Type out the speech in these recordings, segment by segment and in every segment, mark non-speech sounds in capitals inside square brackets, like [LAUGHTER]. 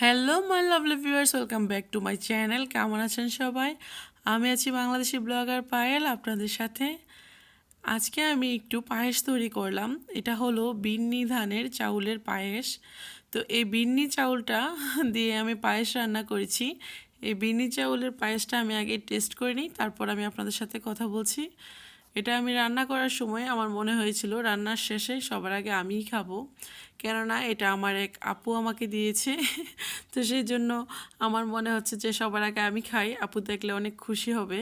Hello my lovely viewers welcome back to my channel কেমন আছেন সবাই? আমি আছি বাংলাদেশি ব্লগার পায়েল আপনাদের সাথে। আজকে আমি একটু পায়েস তৈরি করলাম। এটা হলো বিন্নি ধানের চাউলের পায়েস। তো এই বিন্নি চাউলটা দিয়ে আমি পায়েস রান্না করেছি। এই বিন্নি চাউলের পায়েসটা আমি আগে টেস্ট করে নিই, তারপর আমি আপনাদের সাথে কথা বলছি। এটা আমি রান্না করার সময় আমার মনে হয়েছিল রান্নার শেষে সবার আগে আমিই খাব। কেননা এটা আমার এক আপু আমাকে দিয়েছে। [LAUGHS] তো সেই জন্য আমার মনে হচ্ছে যে সবার আগে আমি খাই। আপু দেখলে অনেক খুশি হবে।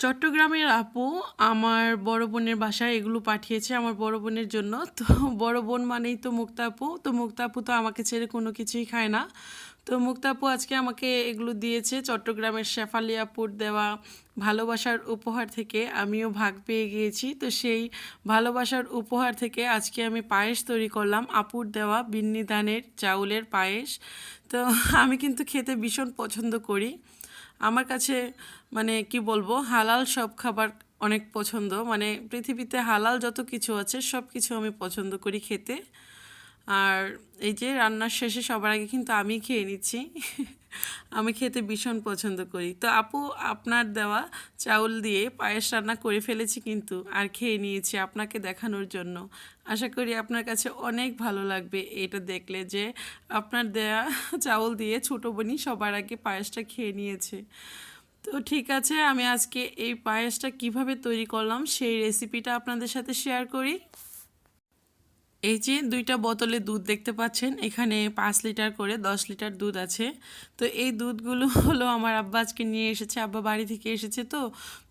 চট্টগ্রামের আপু আমার বড় বোনের বাসায় এগুলো পাঠিয়েছে আমার বড় বোনের জন্য। তো বড় বোন মানেই তো মুক্তা আপু। তো মুক্তা আপু তো আমাকে ছেড়ে কোনো কিছুই খায় না। তো মুক্তাপু আজকে আমাকে এগুলো দিয়েছে চট্টগ্রামের শেফালি আপুর দেওয়া ভালোবাসার উপহার থেকে। আমিও ভাগ পেয়ে গিয়েছি। তো সেই ভালোবাসার উপহার থেকে আজকে আমি পায়েস তৈরি করলাম, আপুর দেওয়া বিন্নি ধানের চাউলের পায়েস। তো আমি কিন্তু খেতে ভীষণ পছন্দ করি। আমার কাছে মানে কি বলব, হালাল সব খাবার অনেক পছন্দ। মানে পৃথিবীতে হালাল যত কিছু আছে সব কিছু আমি পছন্দ করি খেতে। আর এই যে রান্নার শেষে সবার আগে কিন্তু আমি খেয়ে নিচ্ছি। আমি খেতে ভীষণ পছন্দ করি। তো আপু, আপনার দেওয়া চাউল দিয়ে পায়েস রান্না করে ফেলেছি কিন্তু আর খেয়ে নিয়েছি আপনাকে দেখানোর জন্য। আশা করি আপনার কাছে অনেক ভালো লাগবে এটা দেখলে যে আপনার দেয়া চাউল দিয়ে ছোটো বোনই সবার আগে পায়েসটা খেয়ে নিয়েছে। তো ঠিক আছে, আমি আজকে এই পায়েসটা কীভাবে তৈরি করলাম সেই রেসিপিটা আপনাদের সাথে শেয়ার করি। এই যে দুইটা বোতলে দুধ দেখতে পাচ্ছেন, এখানে পাঁচ লিটার করে দশ লিটার দুধ আছে। তো এই দুধগুলো [LAUGHS] হলো আমার আব্বা আজকে নিয়ে এসেছে, আব্বা বাড়ি থেকে এসেছে তো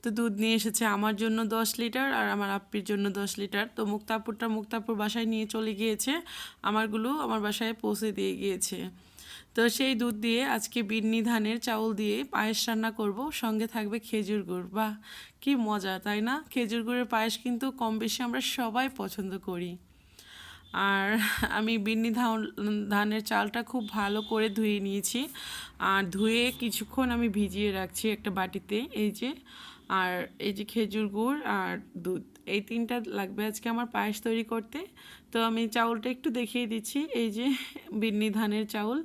তো দুধ নিয়ে এসেছে আমার জন্য দশ লিটার আর আমার আপ্পির জন্য দশ লিটার। তো মুক্তাপুরটা মুক্তাপুর বাসায় নিয়ে চলে গিয়েছে, আমারগুলো আমার বাসায় পৌঁছে দিয়ে গিয়েছে। তো সেই দুধ দিয়ে আজকে বিন্নি ধানের চাউল দিয়ে পায়েস রান্না করব, সঙ্গে থাকবে খেজুর গুড়। বাহ, কি মজা, তাই না? খেজুর গুড়ের পায়েস কিন্তু কম বেশি আমরা সবাই পছন্দ করি। আর আমি বিন্নি ধান ধানের চালটা খুব ভালো করে ধুয়ে নিয়েছি। আর ধুয়ে কিছুক্ষণ আমি ভিজিয়ে রাখছি একটা বাটিতে, এই যে। আর এই যে খেজুর গুড় আর দুধ, এই তিনটা লাগবে আজকে আমার পায়েস তৈরি করতে। তো আমি চাউলটা একটু দেখিয়ে দিচ্ছি, এই যে বিন্নি ধানের চাউল।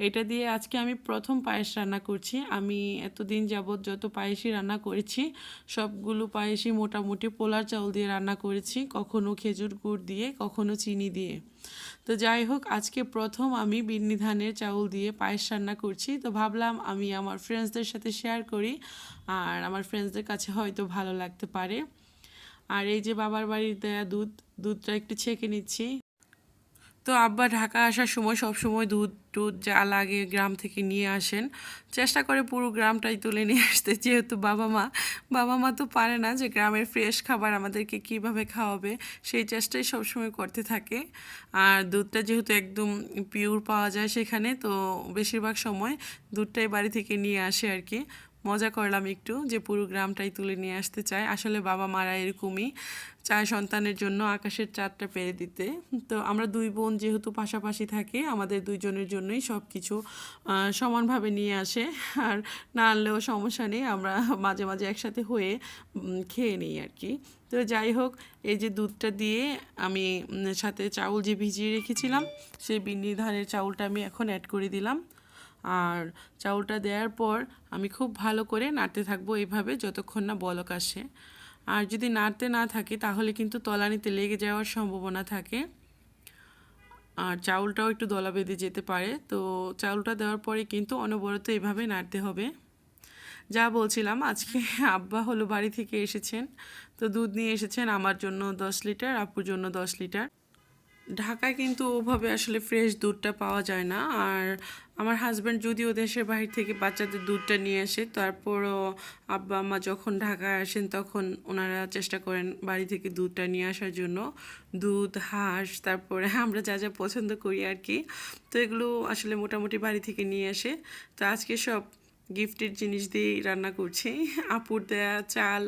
এটা দিয়ে আজকে আমি প্রথম পায়েস রান্না করছি। আমি এতদিন যাবৎ যত পায়েসই রান্না করেছি, সবগুলো পায়েসই মোটামুটি পোলার চাউল দিয়ে রান্না করেছি, কখনো খেজুর গুড় দিয়ে, কখনো চিনি দিয়ে। তো যাই হোক, আজকে প্রথম আমি বিন্নি ধানের চাউল দিয়ে পায়েস রান্না করছি। তো ভাবলাম আমি আমার ফ্রেন্ডসদের সাথে শেয়ার করি, আর আমার ফ্রেন্ডসদের কাছে হয়তো ভালো লাগতে পারে। আর এই যে বাবার বাড়ির দেয়া দুধ, দুধটা একটু ছেঁকে নিচ্ছি। তো আব্বা ঢাকা আসার সময় সব সময় দুধ টুধ যা লাগে গ্রাম থেকে নিয়ে আসেন। চেষ্টা করে পুরো গ্রামটাই তুলে নিয়ে আসতে, যেহেতু বাবা মা বাবা মা তো পারে না যে গ্রামের ফ্রেশ খাবার আমাদেরকে কীভাবে খাওয়াবে, সেই চেষ্টাই সবসময় করতে থাকে। আর দুধটা যেহেতু একদম পিওর পাওয়া যায় সেখানে, তো বেশিরভাগ সময় দুধটাই বাড়ি থেকে নিয়ে আসে আর কি। মজা করলাম একটু যে পুরো গ্রামটাই তুলে নিয়ে আসতে চায়। আসলে বাবা মারা এরকমই চায় সন্তানের জন্য আকাশের চারটা পেরে দিতে। তো আমরা দুই বোন যেহেতু পাশাপাশি থাকি, আমাদের দুইজনের জন্যই সব কিছু সমানভাবে নিয়ে আসে। আর না আনলেও সমস্যা নেই, আমরা মাঝে মাঝে একসাথে হয়ে খেয়ে নিই আর কি তো যাই হোক, এই যে দুধটা দিয়ে আমি সাথে চাউল যে ভিজিয়ে রেখেছিলাম, সেই বিন্নি ধানের চাউলটা আমি এখন অ্যাড করে দিলাম। আর চাউলটা দেওয়ার পর আমি খুব ভালো করে নাড়তে থাকব এইভাবে যতক্ষণ না বলক আসে। আর যদি নাড়তে না থাকে তাহলে কিন্তু তলানিতে লেগে যাওয়ার সম্ভাবনা থাকে। আর চাউলটাও একটু দলা বেঁধে যেতে পারে। তো চাউলটা দেওয়ার পরে কিন্তু অনবরত এভাবে নাড়তে হবে। যা বলছিলাম, আজকে আব্বা হলো বাড়ি থেকে এসেছেন। তো দুধ নিয়ে এসেছেন আমার জন্য দশ লিটার আপুর জন্য দশ লিটার। ঢাকায় কিন্তু ওভাবে আসলে ফ্রেশ দুধটা পাওয়া যায় না। আর আমার হাজব্যান্ড যদিও দেশের বাহির থেকে বাচ্চাদের দুধটা নিয়ে আসে, তারপরও আব্বা, আম্মা যখন ঢাকায় আসেন তখন ওনারা চেষ্টা করেন বাড়ি থেকে দুধটা নিয়ে আসার জন্য। দুধ, হাঁস, তারপরে আমরা যা যা পছন্দ করি আর কি। তো এগুলো আসলে মোটামুটি বাড়ি থেকে নিয়ে আসে। তো আজকে সব গিফটের জিনিস দিয়েই রান্না করছি। আপুর দেয়া চাল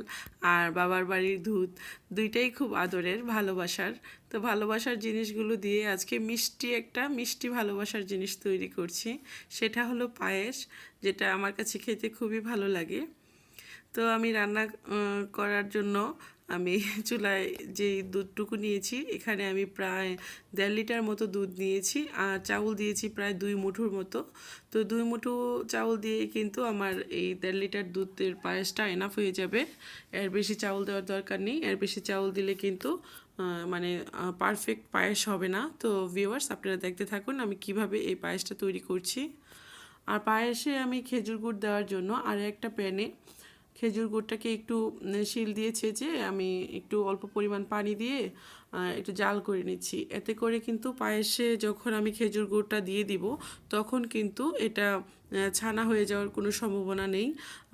আর বাবার বাড়ির দুধ, দুইটাই খুব আদরের, ভালোবাসার। তো ভালোবাসার জিনিসগুলো দিয়ে আজকে মিষ্টি একটা, মিষ্টি ভালোবাসার জিনিস তৈরি করছি। সেটা হলো পায়েস, যেটা আমার কাছে খেতে খুবই ভালো লাগে। তো আমি রান্না করার জন্য আমি [LAUGHS] চুলায় যে দুধটুকু নিয়েছি, এখানে আমি প্রায় দেড় লিটার মতো দুধ নিয়েছি আর চাউল দিয়েছি প্রায় দুই মুঠোর মতো। তো দুই মুঠো চাউল দিয়ে কিন্তু আমার এই দেড় লিটার দুধের পায়েসটা এনাফ হয়ে যাবে। এর বেশি চাউল দেওয়ার দরকার নেই। এর বেশি চাউল দিলে কিন্তু মানে পারফেক্ট পায়েস হবে না। তো ভিউয়ার্স আপনারা দেখতে থাকুন আমি কীভাবে এই পায়েসটা তৈরি করছি। আর পায়েসে আমি খেজুর গুড় দেওয়ার জন্য আর একটা প্যানে খেজুর গুড়টাকে একটু শিল দিয়ে ছেঁচে আমি একটু অল্প পরিমাণ পানি দিয়ে একটু জাল করে নিচ্ছি। এতে করে কিন্তু পায়েসে যখন আমি খেজুর গুড়টা দিয়ে দিব, তখন কিন্তু এটা ছানা হয়ে যাওয়ার কোনো সম্ভাবনা নেই।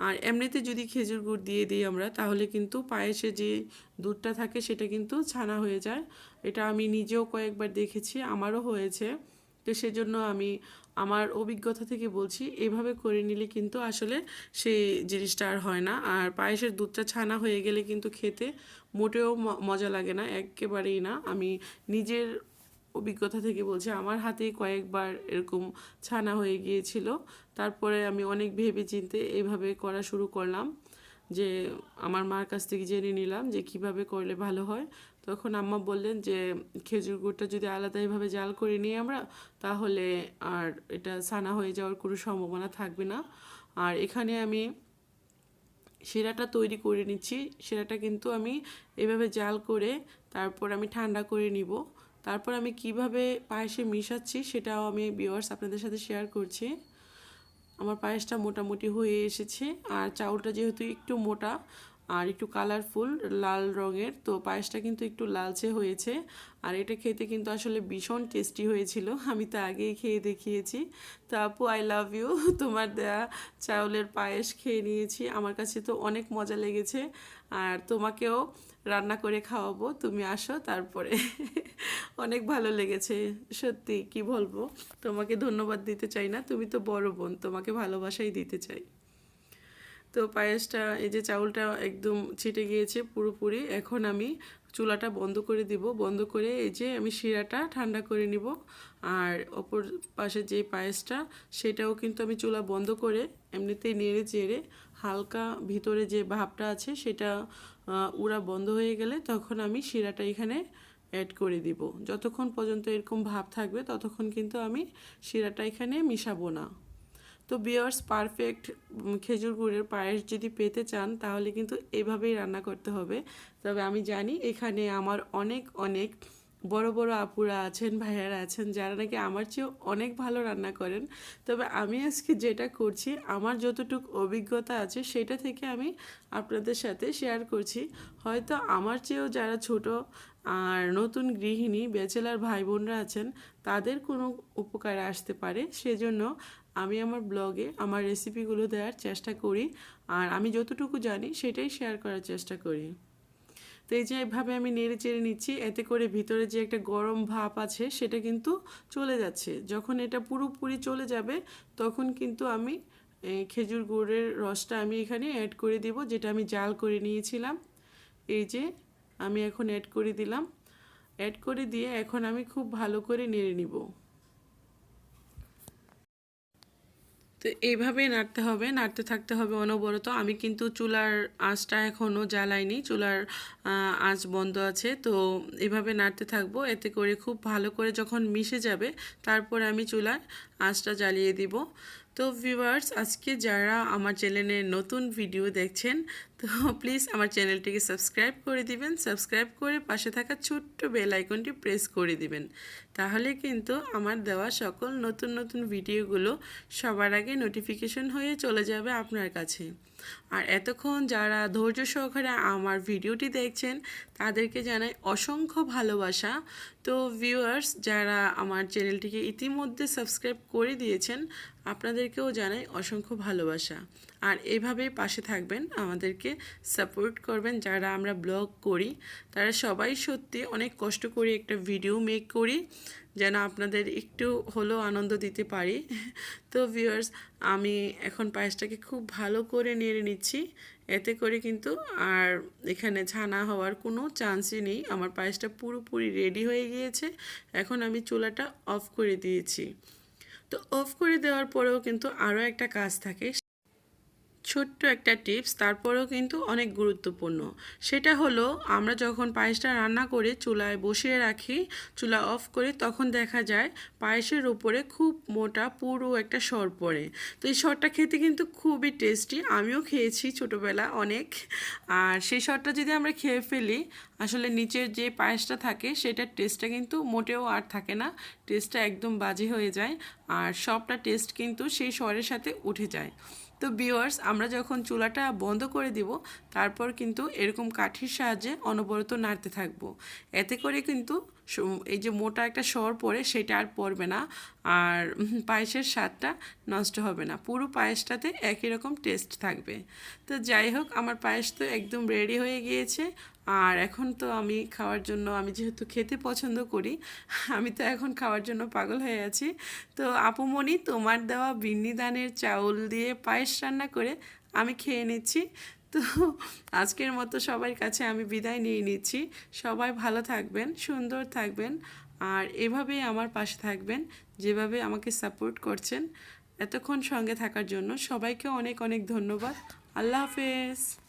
আর এমনিতে যদি খেজুর গুড় দিয়ে দিই আমরা, তাহলে কিন্তু পায়েসে যে দুধটা থাকে সেটা কিন্তু ছানা হয়ে যায়। এটা আমি নিজেও কয়েকবার দেখেছি, আমারও হয়েছে। তো সেজন্য আমি আমার অভিজ্ঞতা থেকে বলছি, এভাবে করে নিলে কিন্তু আসলে সেই জিনিসটা আর হয় না। আর পায়েসের দুধটা ছানা হয়ে গেলে কিন্তু খেতে মোটেও মজা লাগে না, একেবারেই না। আমি নিজের অভিজ্ঞতা থেকে বলছি, আমার হাতে কয়েকবার এরকম ছানা হয়ে গিয়েছিল। তারপরে আমি অনেক ভেবে চিন্তে এইভাবে করা শুরু করলাম। যে আমার মার কাছ থেকে জেনে নিলাম যে কীভাবে করলে ভালো হয়। তখন আম্মা বললেন যে, খেজুর গুড়টা যদি আলাদা এভাবে জাল করে নিই আমরা, তাহলে আর এটা ছানা হয়ে যাওয়ার কোনো সম্ভাবনা থাকবে না। আর এখানে আমি শিরাটা তৈরি করে নিচ্ছি। শিরাটা কিন্তু আমি এভাবে জাল করে তারপর আমি ঠান্ডা করে নিব। তারপর আমি কীভাবে পায়েসে মিশাচ্ছি সেটাও আমি ভিউয়ার্স আপনাদের সাথে শেয়ার করছি। আমার পায়েসটা মোটামুটি হয়ে এসেছে। আর চাউলটা যেহেতু একটু মোটা আর একটু কালারফুল লাল রঙের। তো পায়েসটা কিন্তু একটু লালচে হয়েছে। আর এটা খেতে কিন্তু আসলে ভীষণ টেস্টি হয়েছিল। আমি তো আগেই খেয়ে দেখিয়েছি। তো আপু আই লাভ ইউ তোমার দেয়া চাউলের পায়েস খেয়ে নিয়েছি। আমার কাছে তো অনেক মজা লেগেছে। আর তোমাকেও রান্না করে খাওয়াবো। তুমি আসো তারপরে। [LAUGHS] অনেক ভালো লেগেছে। সত্যি, কি বলব? তোমাকে ধন্যবাদ দিতে চাই না। তুমি তো বড় বোন। তোমাকে ভালোবাসাই দিতে চাই। তো পায়েসটা, এই যে চাউলটা একদম ছিটে গিয়েছে পুরোপুরি, এখন আমি চুলাটা বন্ধ করে দিব। বন্ধ করে এই যে আমি শিরাটা ঠান্ডা করে নিব। আর অপর পাশে যে পায়েসটা, সেটাও কিন্তু আমি চুলা বন্ধ করে এমনিতেই নেড়ে চেড়ে হালকা ভিতরে যে ভাবটা আছে, সেটা উড়া বন্ধ হয়ে গেলে তখন আমি শিরাটা এখানে অ্যাড করে দিব। যতক্ষণ পর্যন্ত এরকম ভাব থাকবে, ততক্ষণ কিন্তু আমি শিরাটা এখানে মিশাবো না। তো বিয়ার্স পারফেক্ট খেজুর গুড়ের পায়েস যদি পেতে চান, তাহলে কিন্তু এভাবেই রান্না করতে হবে। তবে আমি জানি এখানে আমার অনেক অনেক বড় বড় আপুরা আছেন, ভাইয়ারা আছেন, যারা নাকি আমার চেয়েও অনেক ভালো রান্না করেন। তবে আমি আজকে যেটা করছি, আমার যতটুকু অভিজ্ঞতা আছে, সেটা থেকে আমি আপনাদের সাথে শেয়ার করছি। হয়তো আমার চেয়েও যারা ছোট আর নতুন গৃহিণী, ব্যাচেলার ভাই বোনরা আছেন, তাদের কোনো উপকারে আসতে পারে। সেজন্য আমি আমার ব্লগে আমার রেসিপিগুলো দেওয়ার চেষ্টা করি, আর আমি যতটুকু জানি সেটাই শেয়ার করার চেষ্টা করি। তো এই যে এভাবে আমি নেড়ে চেড়ে নিচ্ছি, এতে করে ভিতরে যে একটা গরম ভাপ আছে সেটা কিন্তু চলে যাচ্ছে। যখন এটা পুরোপুরি চলে যাবে, তখন কিন্তু আমি খেজুর গুড়ের রসটা আমি এখানে অ্যাড করে দিব, যেটা আমি জাল করে নিয়েছিলাম। এই যে আমি এখন অ্যাড করে দিলাম। অ্যাড করে দিয়ে এখন আমি খুব ভালো করে নেড়ে নিব। তো এইভাবেই নাড়তে হবে, নাড়তে থাকতে হবে অনবরত। আমি কিন্তু চুলার আঁচটা এখনও জ্বালাইনি, চুলার আঁচ বন্ধ আছে। তো এভাবে নাড়তে থাকব, এতে করে খুব ভালো করে যখন মিশে যাবে, তারপর আমি চুলার আঁচটা জ্বালিয়ে দিব। তো ভিউয়ার্স আজকে যারা আমার চ্যানেলে নতুন ভিডিও দেখছেন, তো প্লিজ আমার চ্যানেলটিকে সাবস্ক্রাইব করে দিবেন। সাবস্ক্রাইব করে পাশে থাকা ছোট্ট বেল আইকনটি প্রেস করে দিবেন। তাহলে কিন্তু আমার দেওয়া সকল নতুন নতুন ভিডিওগুলো সবার আগে নোটিফিকেশন হয়ে চলে যাবে আপনার কাছে। আর এতক্ষণ যারা ধৈর্য সহকারে আমার ভিডিওটি দেখছেন, তাদেরকে জানাই অসংখ্য ভালোবাসা। তো ভিউয়ার্স যারা আমার চ্যানেলটিকে ইতিমধ্যে সাবস্ক্রাইব করে দিয়েছেন, আপনাদেরকেও জানাই অসংখ্য ভালোবাসা। আর এভাবেই পাশে থাকবেন, আমাদেরকে সাপোর্ট করবেন যারা আমরা ব্লগ করি। তারা সবাই সত্যি অনেক কষ্ট করে একটা ভিডিও মেক করি। যেন আপনাদের একটু হলেও আনন্দ দিতে পারি। তো ভিউয়ার্স আমি এখন পায়েসটাকে খুব ভালো করে নেড়ে নিচ্ছি। এতে করে কিন্তু আর এখানে ছানা হওয়ার কোনো চান্সই নেই। আমার পায়েসটা পুরোপুরি রেডি হয়ে গিয়েছে। এখন আমি চুলাটা অফ করে দিয়েছি। তো অফ করে দেওয়ার পরেও কিন্তু আরও একটা কাজ থাকে ছোট্ট একটা টিপস, তারপরেও কিন্তু অনেক গুরুত্বপূর্ণ। সেটা হলো, আমরা যখন পায়েসটা রান্না করে চুলায় বসিয়ে রাখি, চুলা অফ করে, তখন দেখা যায় পায়েসের উপরে খুব মোটা, পুরো একটা সর পড়ে। তো এই সরটা খেতে কিন্তু খুবই টেস্টি। আমিও খেয়েছি ছোটোবেলা অনেক। আর সেই সরটা যদি আমরা খেয়ে ফেলি, আসলে নিচের যে পায়েসটা থাকে, সেটার টেস্টটা কিন্তু মোটেও আর থাকে না। টেস্টটা একদম বাজে হয়ে যায়। আর সবটা টেস্ট কিন্তু সেই স্বরের সাথে উঠে যায়। তো বিওয়ার্স আমরা যখন চুলাটা বন্ধ করে দিব, তারপর কিন্তু এরকম কাঠির সাহায্যে অনবরত নাড়তে থাকব। এতে করে কিন্তু এই যে মোটা একটা স্বর পড়ে, সেটা আর পড়বে না, আর পায়েসের স্বাদটা নষ্ট হবে না। পুরো পায়েসটাতে একই রকম টেস্ট থাকবে। তো যাই হোক, আমার পায়েস তো একদম রেডি হয়ে গিয়েছে। আর এখন তো আমি খাওয়ার জন্য, আমি যেহেতু খেতে পছন্দ করি, আমি তো এখন খাওয়ার জন্য পাগল হয়ে আছি। তো আপুমণি তোমার দেওয়া বিন্নি ধানের চাউল দিয়ে পায়েস রান্না করে আমি খেয়ে নিচ্ছি। তো আজকের মতো সবার কাছে আমি বিদায় নিয়ে নিচ্ছি। সবাই ভালো থাকবেন, সুন্দর থাকবেন, আর এভাবেই আমার পাশে থাকবেন, যেভাবে আমাকে সাপোর্ট করছেন। এতক্ষণ সঙ্গে থাকার জন্য সবাইকে অনেক অনেক ধন্যবাদ। আল্লাহ হাফেজ।